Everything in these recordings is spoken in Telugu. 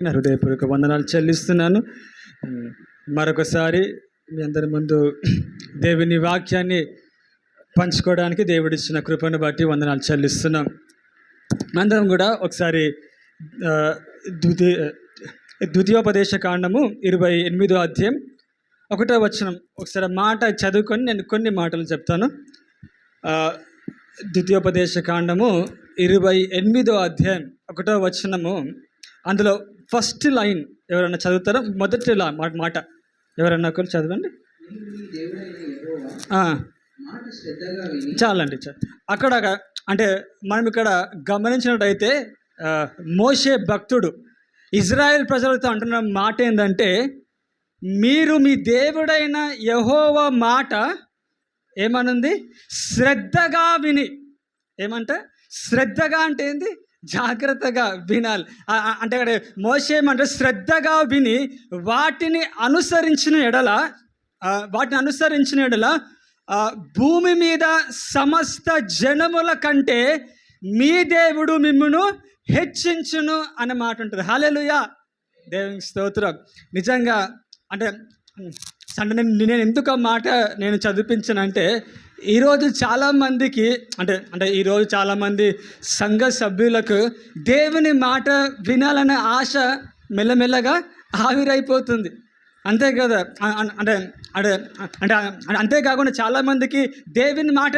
నా హృదయపూర్వక వందనాలు చెల్లిస్తున్నాను. మరొకసారి మీ అందరి ముందు దేవుని వాక్యాన్ని పంచుకోవడానికి దేవుడిచ్చిన కృపను బట్టి వందనాలు చెల్లిస్తున్నాం. అందరం కూడా ఒకసారి ద్వితీయ ద్వితీయోపదేశ కాండము ఇరవై ఎనిమిదో అధ్యాయం ఒకటో వచనం. ఒకసారి మాట చదువుకొని నేను కొన్ని మాటలు చెప్తాను. ద్వితీయోపదేశ కాండము ఇరవై ఎనిమిదో అధ్యాయం ఒకటో వచనము. అందులో ఫస్ట్ లైన్ ఎవరన్నా చదువుతారో మొదటి మాట. ఎవరన్నా ఒకరు చదవండి. చాలండి చాలు. అక్కడ అంటే మనం ఇక్కడ గమనించినట్టయితే మోసే మోషే భక్తుడు ఇజ్రాయెల్ ప్రజలతో అంటున్న మాట ఏంటంటే మీరు మీ దేవుడైన యహోవ మాట ఏమనుంది? శ్రద్ధగా విని. ఏమంట? శ్రద్ధగా అంటే ఏంది? జాగ్రత్తగా వినాలి. అంటే అక్కడ మోసే ఏమంటే శ్రద్ధగా విని వాటిని అనుసరించిన ఎడల వాటిని అనుసరించిన ఎడల భూమి మీద సమస్త జనముల కంటే మీ దేవుడు మిమ్మును హెచ్చించును అనే మాట ఉంటుంది. హాలేలుయా. దేవుని స్తోత్రం. నిజంగా అంటే అంటే నేను ఎందుకు మాట నేను చదివించనంటే ఈరోజు చాలామందికి అంటే అంటే ఈరోజు చాలామంది సంఘ సభ్యులకు దేవుని మాట వినాలనే ఆశ మెల్లమెల్లగా ఆవిరైపోతుంది. అంతే కదా అంటే అంటే అంటే అంతేకాకుండా చాలామందికి దేవుని మాట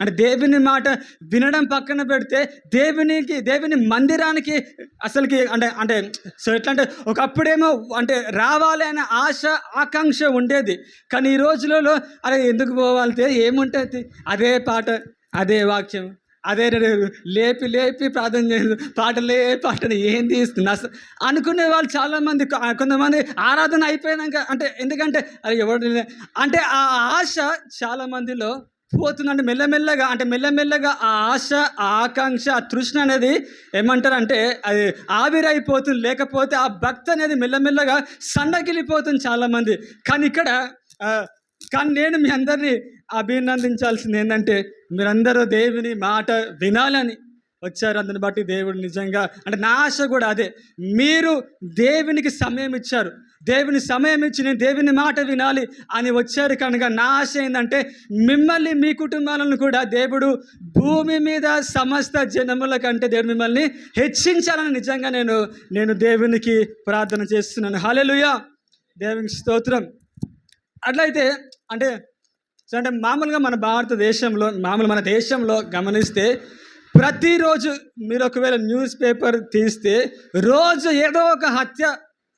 అంటే దేవుని మాట వినడం పక్కన పెడితే దేవునికి దేవుని మందిరానికి అసలుకి అంటే అంటే సో ఎట్లా అంటే ఒకప్పుడేమో అంటే రావాలి అనే ఆశ ఆకాంక్ష ఉండేది. కానీ ఈ రోజులలో అరే ఎందుకు పోవాలితే ఏముంటుంది? అదే పాట అదే వాక్యం. అదే లేపి లేపి ప్రార్థన చేసి పాటలే పాటలు ఏం తీస్తుంది అనుకునే వాళ్ళు చాలామంది కొంతమంది ఆరాధన అయిపోయినాక అంటే ఎందుకంటే అది ఎవరు అంటే ఆ ఆశ చాలామందిలో పోతుందంటే మెల్లమెల్లగా అంటే మెల్లమెల్లగా ఆ ఆశ ఆ ఆకాంక్ష ఆ తృష్ణ అనేది ఏమంటారంటే అది ఆవిరైపోతుంది. లేకపోతే ఆ భక్తి అనేది మెల్లమెల్లగా సన్నగిలిపోతుంది చాలామంది. కానీ ఇక్కడ కానీ నేను మీ అందరినీ అభినందించాల్సింది ఏంటంటే మీరందరూ దేవుని మాట వినాలని వచ్చారు. అందుని బట్టి దేవుడు నిజంగా అంటే నా ఆశ కూడా అదే. మీరు దేవునికి సమయం ఇచ్చారు. దేవుని సమయం ఇచ్చి నేను దేవుని మాట వినాలి అని వచ్చారు కనుక నా ఆశ ఏంటంటే మిమ్మల్ని మీ కుటుంబాలను కూడా దేవుడు భూమి మీద సమస్త జనముల కంటే దేవుడు మిమ్మల్ని హెచ్చించాలని నిజంగా నేను నేను దేవునికి ప్రార్థన చేస్తున్నాను. హలెలుయా దేవునికి స్తోత్రం. అట్లయితే అంటే సో అంటే మామూలుగా మన భారతదేశంలో మామూలు మన దేశంలో గమనిస్తే ప్రతిరోజు మీరు ఒకవేళ న్యూస్ పేపర్ తీస్తే రోజు ఏదో ఒక హత్య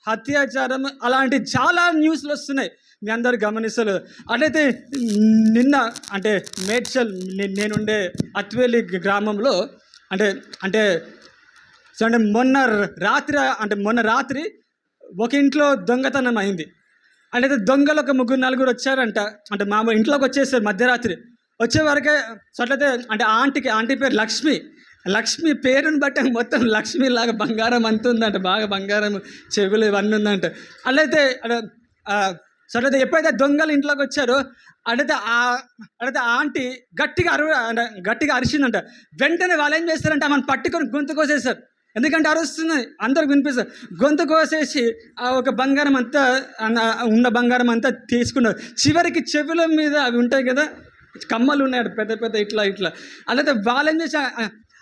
అత్యాచారం అలాంటి చాలా న్యూస్లు వస్తున్నాయి. మీ అందరు గమనిస్తారు అట్లయితే నిన్న అంటే మేడ్చల్ నేనుండే అత్వేలి గ్రామంలో అంటే అంటే సో అంటే మొన్న రాత్రి అంటే మొన్న రాత్రి ఒక ఇంట్లో దొంగతనం అయింది. అంటే అయితే దొంగలు ఒక ముగ్గురు నలుగురు వచ్చారంట. అంటే మా ఇంట్లోకి వచ్చేసారు మధ్యరాత్రి. వచ్చేవరకే అట్లయితే అంటే ఆంటీకి ఆంటీ పేరు లక్ష్మి. లక్ష్మి పేరుని బట్టి మొత్తం లక్ష్మి లాగా బంగారం అంత ఉందంట బాగా బంగారం చెవులు ఇవన్నీ ఉందంట. అట్లయితే అక్కడ, ఎప్పుడైతే దొంగలు ఇంట్లోకి వచ్చారో అడితే ఆ అడిగితే ఆ ఆంటీ గట్టిగా అరు అంటే గట్టిగా అరిచిందంట. వెంటనే వాళ్ళు ఏం చేస్తారంటే ఆమెను పట్టుకొని గొంతు ఎందుకంటే అరుస్తుంది అందరికి వినిపిస్తారు గొంతు కోసేసి ఆ ఒక బంగారం అంతా ఉన్న బంగారం అంతా తీసుకున్నారు. చివరికి చెవుల మీద అవి ఉంటాయి కదా కమ్మలు ఉన్నాయి పెద్ద పెద్ద ఇట్లా ఇట్లా. అలాగే వాళ్ళు ఏం చేసి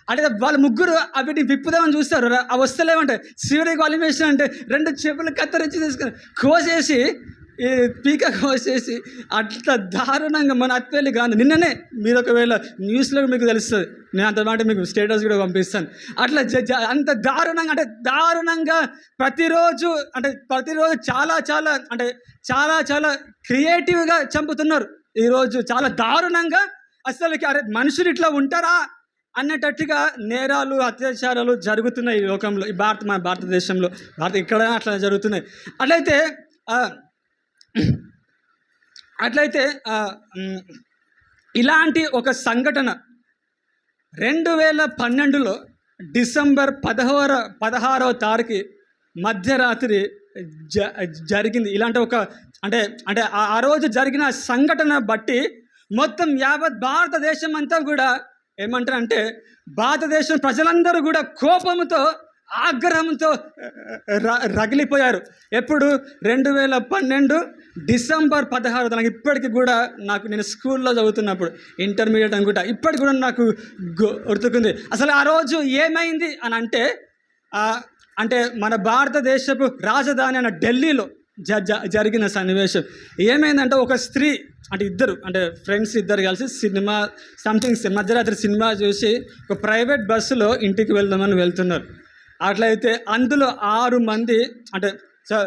అంటే వాళ్ళ ముగ్గురు అవిటిని విప్పుదామని చూస్తారు. ఆ అవి వస్తలేమంటే చివరికి వాళ్ళు ఏం చేశారంటే రెండు చెవులు కత్తిరించి తీసుకుని కోసేసి ఈ పీక కోసేసి అట్లా దారుణంగా మన అత్వేలి గ్రాంధం నిన్ననే మీరు ఒకవేళ న్యూస్లో మీకు తెలుస్తుంది. నేను అంత మాట మీకు స్టేటస్ కూడా పంపిస్తాను. అట్లా జ- అంత దారుణంగా అంటే దారుణంగా ప్రతిరోజు అంటే ప్రతిరోజు చాలా చాలా అంటే చాలా చాలా క్రియేటివ్గా చంపుతున్నారు. ఈరోజు చాలా దారుణంగా అసలుకి అరే మనుషులు ఇట్లా ఉంటారా అన్నట్టుగా నేరాలు అత్యాచారాలు జరుగుతున్నాయి ఈ లోకంలో ఈ భారత మన భారతదేశంలో. భారత ఇక్కడ అట్లా జరుగుతున్నాయి. అట్లయితే అట్లయితే ఇలాంటి ఒక సంఘటన రెండు వేల పన్నెండులో డిసెంబర్ పదహార పదహారవ తారీఖు మధ్యరాత్రి జ జరిగింది. ఇలాంటి ఒక అంటే అంటే ఆ- ఆ రోజు జరిగిన సంఘటన బట్టి మొత్తం యావత్ భారతదేశం అంతా కూడా ఏమంటారంటే భారతదేశం ప్రజలందరూ కూడా కోపంతో ఆగ్రహంతో ర- రగిలిపోయారు. ఎప్పుడు? రెండు వేల పన్నెండు డిసెంబర్ పదహారు నాకు ఇప్పటికి కూడా నాకు నేను స్కూల్లో చదువుతున్నప్పుడు ఇంటర్మీడియట్ అనుకుంటా ఇప్పటికి కూడా నాకు గుర్తుకుంది. అసలు ఆ రోజు ఏమైంది అని అంటే అంటే మన భారతదేశపు రాజధాని అయిన ఢిల్లీలో జ జ- జరిగిన సన్నివేశం. ఏమైందంటే ఒక స్త్రీ అంటే ఇద్దరు అంటే ఫ్రెండ్స్ ఇద్దరు కలిసి సినిమా సంథింగ్ మధ్యరాత్రి సినిమా చూసి ఒక ప్రైవేట్ బస్సులో ఇంటికి వెళ్దామని వెళ్తున్నారు. అట్లయితే అందులో ఆరు మంది అంటే సో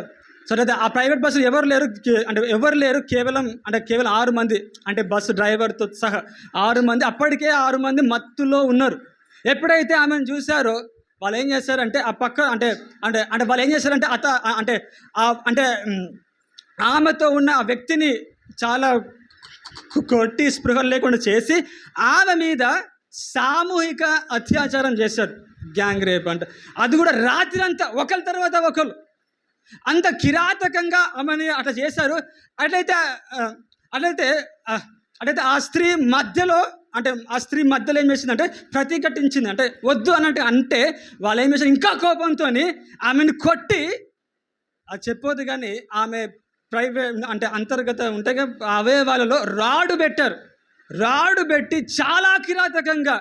సరే అయితే ఆ ప్రైవేట్ బస్సు ఎవరు లేరు అంటే ఎవరు లేరు కేవలం అంటే కేవలం ఆరు మంది అంటే బస్సు డ్రైవర్తో సహా ఆరు మంది అప్పటికే ఆరు మంది మత్తులో ఉన్నారు. ఎప్పుడైతే ఆమెను చూశారో వాళ్ళు ఏం చేశారంటే ఆ పక్క అంటే అంటే అంటే వాళ్ళు ఏం చేశారంటే అత అంటే ఆ అంటే ఆమెతో ఉన్న ఆ వ్యక్తిని చాలా కొట్టి స్పృహలు లేకుండా చేసి ఆమె మీద సామూహిక అత్యాచారం చేశారు. గ్యాంగ్ రేప్ అంట. అది కూడా రాత్రి అంతా ఒకరి తర్వాత ఒకరు అంత కిరాతకంగా ఆమెని అట్లా చేశారు. అట్లయితే అట్లయితే అట్లయితే ఆ స్త్రీ మధ్యలో అంటే ఆ స్త్రీ మధ్యలో ఏం చేసిందంటే ప్రతిఘటించింది. అంటే వద్దు అన్నట్టు అంటే వాళ్ళు ఏం చేశారు? ఇంకా కోపంతో ఆమెను కొట్టి అది చెప్పొద్దు కానీ ఆమె ప్రైవేట్ అంటే అంతర్గత ఉంటాయి అవయవాలలో రాడు పెట్టారు. రాడు పెట్టి చాలా కిరాతకంగా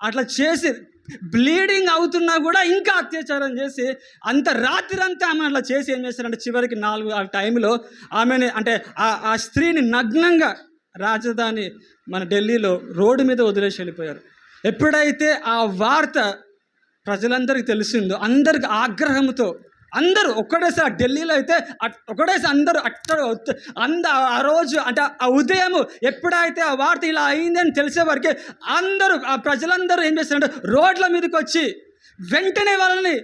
అట్లా చేసి బ్లీడింగ్ అవుతున్నా కూడా ఇంకా అత్యాచారం చేసి అంత రాత్రంతా ఆమె అట్లా చేసి ఏం చేశారంటే చివరికి నాలుగు ఆ టైంలో ఆమెని అంటే ఆ ఆ స్త్రీని నగ్నంగా రాజధాని మన ఢిల్లీలో రోడ్డు మీద వదిలేసి వెళ్ళిపోయారు. ఎప్పుడైతే ఆ వార్త ప్రజలందరికీ తెలిసిందో అందరికి ఆగ్రహంతో అందరూ ఒక్కడేసారి ఢిల్లీలో అయితే అట్- ఒకటేసారి అందరూ అక్కడ అంద ఆ రోజు అంటే ఆ ఉదయం ఎప్పుడైతే ఆ వార్త ఇలా అయింది అని తెలిసే వరకే అందరూ ఆ ప్రజలందరూ ఏం చేస్తారంటే రోడ్ల మీదకి వచ్చి వెంటనే వాళ్ళని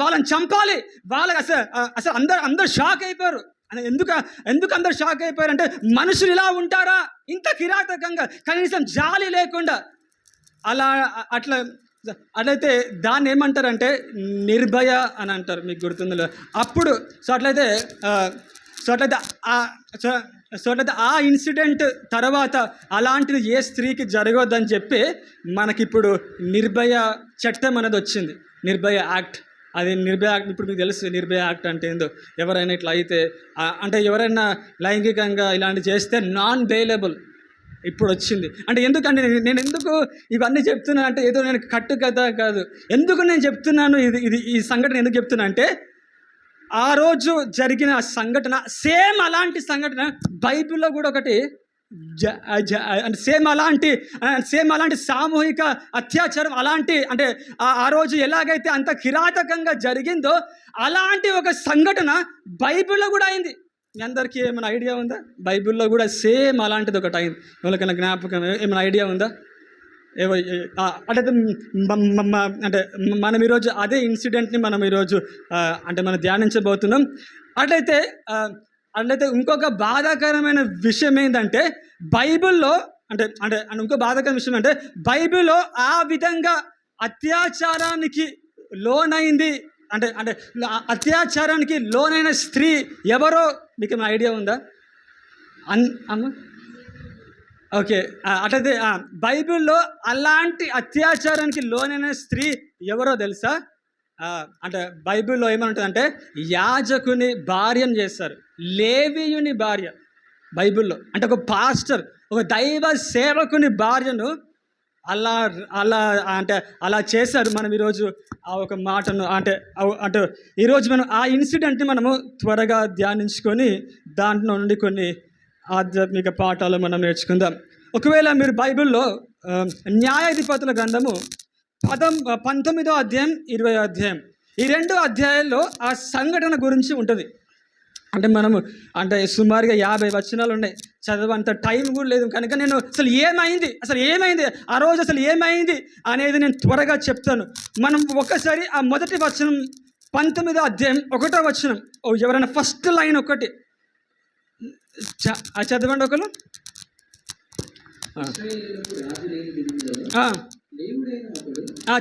వాళ్ళని చంపాలి. వాళ్ళకి అసలు అసలు అందరు అందరు షాక్ అయిపోయారు. ఎందుకు ఎందుకు అందరు షాక్ అయిపోయారు అంటే మనుషులు ఇలా ఉంటారా? ఇంత కిరాతకంగా కనీసం జాలి లేకుండా. అలా అట్లా అట్లయితే దాన్ని ఏమంటారంటే నిర్భయ అని అంటారు మీకు గుర్తుందో అప్పుడు సో అట్లయితే సో అట్లయితే ఆ సో అట్లయితే ఆ ఇన్సిడెంట్ తర్వాత అలాంటిది ఏ స్త్రీకి జరగొద్దని చెప్పి మనకిప్పుడు నిర్భయ చట్టం అనేది వచ్చింది. నిర్భయ యాక్ట్. అది నిర్భయ యాక్ట్ ఇప్పుడు మీకు తెలుసు నిర్భయ యాక్ట్ అంటే ఏందో. ఎవరైనా ఇట్లా అయితే అంటే ఎవరైనా లైంగికంగా ఇలాంటి చేస్తే నాన్ బెయిలబుల్. ఇప్పుడు వచ్చింది అంటే ఎందుకంటే నేను- నేను ఎందుకు ఇవన్నీ చెప్తున్నాను అంటే ఏదో నేను కట్టు కథ కాదు. ఎందుకు నేను చెప్తున్నాను ఇది ఇది ఈ సంఘటన ఎందుకు చెప్తున్నా అంటే ఆ రోజు జరిగిన సంఘటన సేమ్ అలాంటి సంఘటన బైబిల్లో కూడా ఒకటి జ జ అంటే సేమ్ అలాంటి సేమ్ అలాంటి సామూహిక అత్యాచారం అలాంటి అంటే ఆ ఆ రోజు ఎలాగైతే అంత కిరాతకంగా జరిగిందో అలాంటి ఒక సంఘటన బైబిల్లో కూడా అయింది. మీ అందరికీ ఏమైనా ఐడియా ఉందా? బైబిల్లో కూడా సేమ్ అలాంటిది ఒకటి అయింది ఎవరికైనా జ్ఞాపకం ఏమైనా ఐడియా ఉందా? ఏవో అంటే అంటే మనం ఈరోజు అదే ఇన్సిడెంట్ని మనం ఈరోజు అంటే మనం ధ్యానించబోతున్నాం. అట్లయితే అట్లయితే ఇంకొక బాధాకరమైన విషయం ఏంటంటే బైబిల్లో అంటే అంటే ఇంకో బాధాకరమైన విషయం అంటే బైబిల్లో ఆ విధంగా అత్యాచారానికి లోనైంది. అంటే అంటే అత్యాచారానికి లోనైన స్త్రీ ఎవరో మీకు ఏమైనా ఐడియా ఉందా? అన్ అమ్మ? ఓకే అట్లయితే బైబిల్లో అలాంటి అత్యాచారానికి లోనైన స్త్రీ ఎవరో తెలుసా? అంటే బైబిల్లో ఏమంటుందంటే యాజకుని భార్యను చేస్తారు లేవియుని భార్య బైబిల్లో. అంటే ఒక పాస్టర్ ఒక దైవ సేవకుని భార్యను అలా అలా అంటే అలా చేశారు మనం ఈరోజు ఆ ఒక మాటను. అంటే అంటే ఈరోజు మనం ఆ ఇన్సిడెంట్ని మనము త్వరగా ధ్యానించుకొని దాంట్లో నుండి కొన్ని ఆధ్యాత్మిక పాఠాలు మనం నేర్చుకుందాం. ఒకవేళ మీరు బైబిల్లో న్యాయాధిపతుల గ్రంథము పదం పంతొమ్మిదో అధ్యాయం ఇరవై అధ్యాయం. ఈ రెండు అధ్యాయాల్లో ఆ సంఘటన గురించి ఉంటుంది. అంటే మనము అంటే సుమారుగా యాభై వచనాలు ఉన్నాయి. చదవంత టైం కూడా లేదు. కనుక నేను అసలు ఏమైంది? అసలు ఏమైంది? ఆ రోజు అసలు ఏమైంది అనేది నేను త్వరగా చెప్తాను. మనం ఒకసారి ఆ మొదటి వచనం పంతొమ్మిదో అధ్యాయం ఒకటో వచనం ఓ ఎవరైనా ఫస్ట్ లైన్ ఒకటి. చ- ఆ చదవండి ఒకరు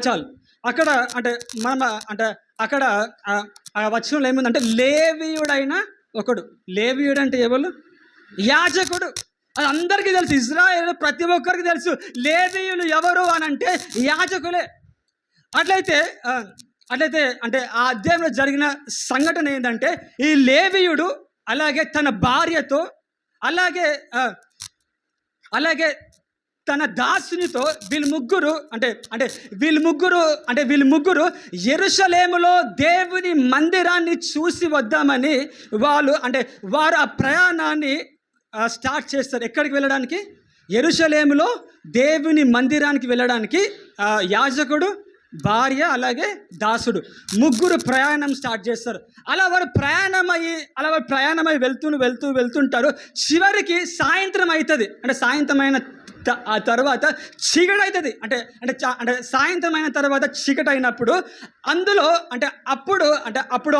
చాలు. అక్కడ అంటే మన అంటే అక్కడ ఆ, ఆ వచనంలో ఏముందంటే లేవీయుడైన ఒకడు లేవీయుడు అంటే ఎవరు? యాజకుడు. అది అందరికీ తెలుసు. ఇజ్రాయేల్ ప్రతి ఒక్కరికి తెలుసు. లేవీయులు ఎవరు అని అంటే యాజకులే. అట్లయితే అట్లయితే అంటే ఆ అధ్యాయంలో జరిగిన సంఘటన ఏంటంటే ఈ లేవియుడు అలాగే తన భార్యతో అలాగే అలాగే తన దాసునితో వీళ్ళు ముగ్గురు అంటే అంటే వీళ్ళు ముగ్గురు అంటే వీళ్ళు ముగ్గురు ఎరుషలేములో దేవుని మందిరాన్ని చూసి వద్దామని వాళ్ళు అంటే వారు ఆ ప్రయాణాన్ని స్టార్ట్ చేస్తారు. ఎక్కడికి వెళ్ళడానికి? ఎరుషలేములో దేవుని మందిరానికి వెళ్ళడానికి యాజకుడు భార్య అలాగే దాసుడు. ముగ్గురు ప్రయాణం స్టార్ట్ చేస్తారు. అలా వారు ప్రయాణం అయ్యి అలా వారు ప్రయాణమై వెళ్తూ వెళ్తూ వెళ్తుంటారు. చివరికి సాయంత్రం అవుతుంది అంటే సాయంత్రం అయిన త- ఆ తర్వాత చీకటవుతుంది అంటే అంటే చా- అంటే సాయంత్రం అయిన తర్వాత చీకటైనప్పుడు అయినప్పుడు అందులో అంటే అప్పుడు అంటే అప్పుడు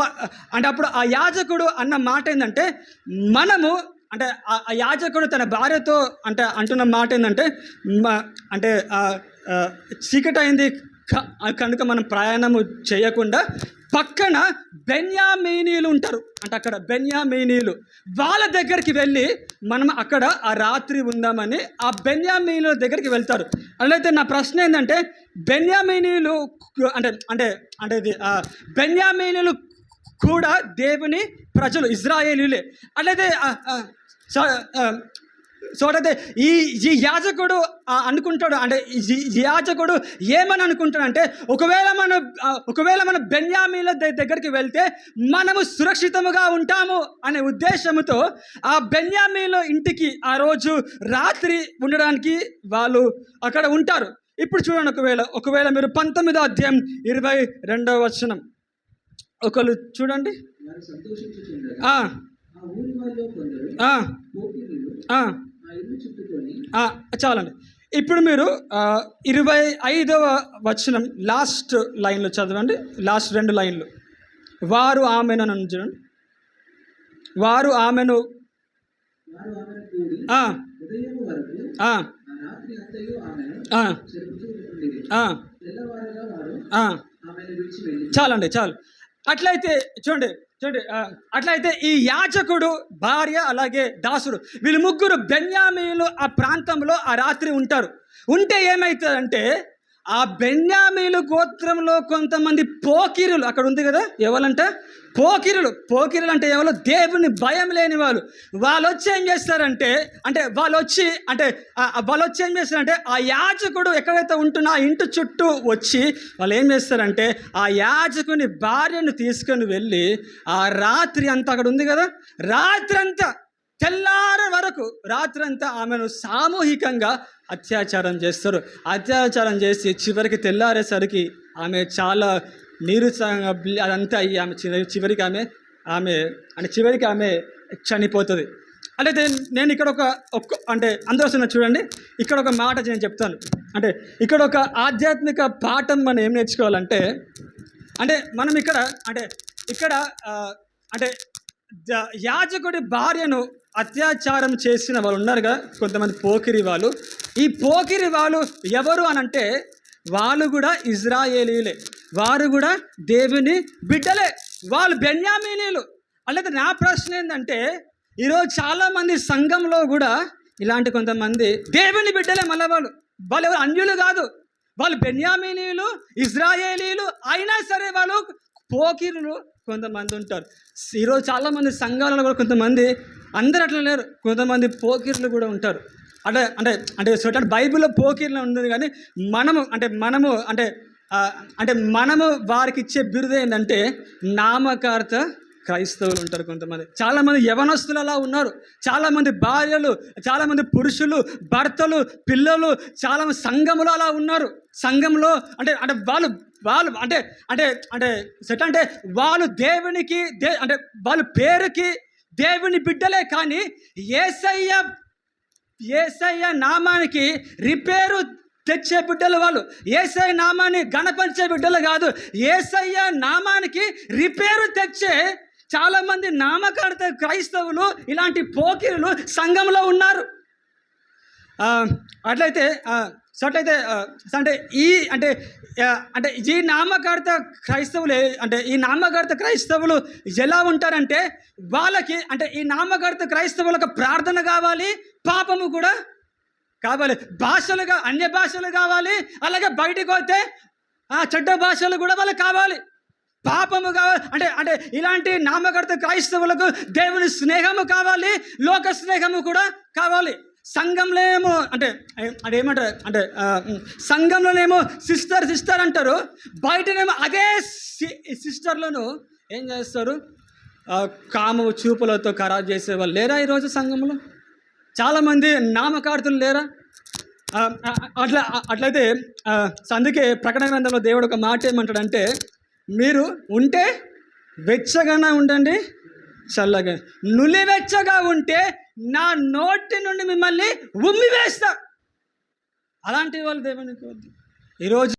అంటే అప్పుడు ఆ యాజకుడు అన్న మాట ఏంటంటే మనము అంటే ఆ యాజకుడు తన భార్యతో అంటే అంటున్న మాట ఏంటంటే అంటే చీకటైంది అయింది కనుక మనం ప్రయాణము చేయకుండా పక్కన బెన్యామేనీలు ఉంటారు. అంటే అక్కడ బెన్యామేనీలు వాళ్ళ దగ్గరికి వెళ్ళి మనం అక్కడ ఆ రాత్రి ఉందామని ఆ బెన్యామేనీల దగ్గరికి వెళ్తారు. అట్లయితే నా ప్రశ్న ఏంటంటే బెన్యామేనీలు అంటే అంటే అంటే ఇది కూడా దేవుని ప్రజలు ఇజ్రాయేలీలే. అట్లయితే అయితే ఈ ఈ యాజకుడు అనుకుంటాడు. అంటే యాజకుడు ఏమని అనుకుంటాడంటే ఒకవేళ మన ఒకవేళ మన బెన్యామీల దగ్గరికి వెళ్తే మనము సురక్షితముగా ఉంటాము అనే ఉద్దేశంతో ఆ బెన్యామీల ఇంటికి ఆ రోజు రాత్రి ఉండడానికి వాళ్ళు అక్కడ ఉంటారు. ఇప్పుడు చూడండి ఒకవేళ ఒకవేళ మీరు పంతొమ్మిదో అధ్యాయం ఇరవై రెండవ వచనం. ఒకళ్ళు చూడండి. ఆ, చాలండి. ఇప్పుడు మీరు ఇరవై ఐదవ వచనం లాస్ట్ లైన్లో చదవండి. లాస్ట్ రెండు లైన్లు. వారు ఆమెను చూడండి. వారు ఆమెను చాలండి చాలు. అట్లయితే చూడండి చూడండి అట్లయితే ఈ యాచకుడు భార్య అలాగే దాసుడు వీళ్ళు ముగ్గురు బెన్యామీలు ఆ ప్రాంతంలో ఆ రాత్రి ఉంటారు. ఉంటే ఏమవుతుందంటే ఆ బెన్యామీలు గోత్రంలో కొంతమంది పోకిరులు అక్కడ ఉంది కదా ఎవరంట? పోకిరులు. పోకిరులు అంటే ఎవరు? దేవుని భయం లేని వాళ్ళు. వాళ్ళు వచ్చి ఏం చేస్తారంటే అంటే వాళ్ళు వచ్చి అంటే వాళ్ళు వచ్చి ఏం చేస్తారంటే ఆ యాజకుడు ఎక్కడైతే ఉంటున్నా ఆ ఇంటి చుట్టూ వచ్చి వాళ్ళు ఏం చేస్తారంటే ఆ యాజకుని భార్యను తీసుకొని వెళ్ళి ఆ రాత్రి అంతా అక్కడ ఉంది కదా రాత్రి అంతా తెల్లార వరకు రాత్రంతా ఆమెను సామూహికంగా అత్యాచారం చేస్తారు. అత్యాచారం చేసి చివరికి తెల్లారేసరికి ఆమె చాలా నీరుసంగా అదంతా అయ్యి ఆమె చివరికి ఆమె ఆమె అంటే చివరికి ఆమె చనిపోతుంది. అంటే నేను ఇక్కడ ఒక ఒక్క అంటే అందరూ వస్తున్నారు చూడండి. ఇక్కడ ఒక మాట నేను చెప్తాను. అంటే ఇక్కడ ఒక ఆధ్యాత్మిక పాఠం మనం ఏం నేర్చుకోవాలంటే అంటే మనం ఇక్కడ అంటే ఇక్కడ అంటే యాజకుడి భార్యను అత్యాచారం చేసిన వాళ్ళు ఉన్నారుగా కొంతమంది పోకిరి వాళ్ళు. ఈ పోకిరి వాళ్ళు ఎవరు అని అంటే వాళ్ళు కూడా ఇజ్రాయేలీలే. వారు కూడా దేవుని బిడ్డలే. వాళ్ళు బెన్యామీనీలు. అలాగే నా ప్రశ్న ఏంటంటే ఈరోజు చాలామంది సంఘంలో కూడా ఇలాంటి కొంతమంది దేవుని బిడ్డలే మళ్ళీ వాళ్ళు. వాళ్ళు ఎవరు అన్యులు కాదు. వాళ్ళు బెన్యామీనీలు ఇజ్రాయేలీలు అయినా సరే వాళ్ళు పోకిరులు కొంతమంది ఉంటారు. ఈరోజు చాలామంది సంఘాలలో కూడా కొంతమంది అందరు అట్లా లేరు. కొంతమంది పోకిర్లు కూడా ఉంటారు. అంటే అంటే అంటే చూడండి బైబిల్లో పోకిర్లు ఉంటుంది కానీ మనము అంటే మనము అంటే అంటే మనము వారికి ఇచ్చే బిరుదు ఏంటంటే నామకార్త క్రైస్తవులు ఉంటారు కొంతమంది. చాలామంది యవనస్తులు అలా ఉన్నారు. చాలామంది భార్యలు చాలామంది పురుషులు భర్తలు పిల్లలు చాలామంది సంఘములు అలా ఉన్నారు. సంఘంలో అంటే అంటే వాళ్ళు వాళ్ళు అంటే అంటే అంటే సెట్ అంటే వాళ్ళు దేవునికి దే అంటే వాళ్ళ పేరుకి దేవుని బిడ్డలే కానీ ఏసయ్య ఏసయ్య నామానికి రిపేరు తెచ్చే బిడ్డలు వాళ్ళు. ఏసయ్య నామాన్ని గణపరిచే బిడ్డలు కాదు. ఏసయ్య నామానికి రిపేరు తెచ్చే చాలామంది నామకర్త క్రైస్తవులు ఇలాంటి పోకిరులు సంఘంలో ఉన్నారు. అట్లయితే సట్లయితే సో అట్లయితే అంటే ఈ అంటే అంటే ఈ నామకర్త క్రైస్తవులు అంటే ఈ నామకర్త క్రైస్తవులు ఎలా ఉంటారంటే వాళ్ళకి అంటే ఈ నామకర్త క్రైస్తవులకు ప్రార్థన కావాలి పాపము కూడా కావాలి. భాషలుగా అన్య భాషలు కావాలి అలాగే బయటకు వస్తే ఆ చెడ్డ భాషలు కూడా వాళ్ళకి కావాలి. పాపము కావాలి అంటే అంటే ఇలాంటి నామకర్త క్రైస్తవులకు దేవుని స్నేహము కావాలి లోక స్నేహము కూడా కావాలి. సంఘంలో ఏమో అంటే అంటే ఏమంటారు అంటే సంఘంలోనేమో సిస్టర్ సిస్టర్ అంటారు. బయటనేమో అదే సి- సిస్టర్లను ఏం చేస్తారు? కాము చూపులతో ఖరాబ్ చేసేవాళ్ళు లేరా ఈరోజు సంఘంలో? చాలామంది నామకార్థులు లేరా? అట్లా అట్లయితే అందుకే ప్రకటన గ్రంథంలో దేవుడు ఒక మాట ఏమంటాడంటే మీరు ఉంటే వెచ్చగానే ఉండండి చల్లగా. నులివెచ్చగా ఉంటే నా నోటి నుండి మిమ్మల్ని ఉమ్మి వేస్తా. అలాంటి వాళ్ళు దేవునికి వద్దు. ఈరోజు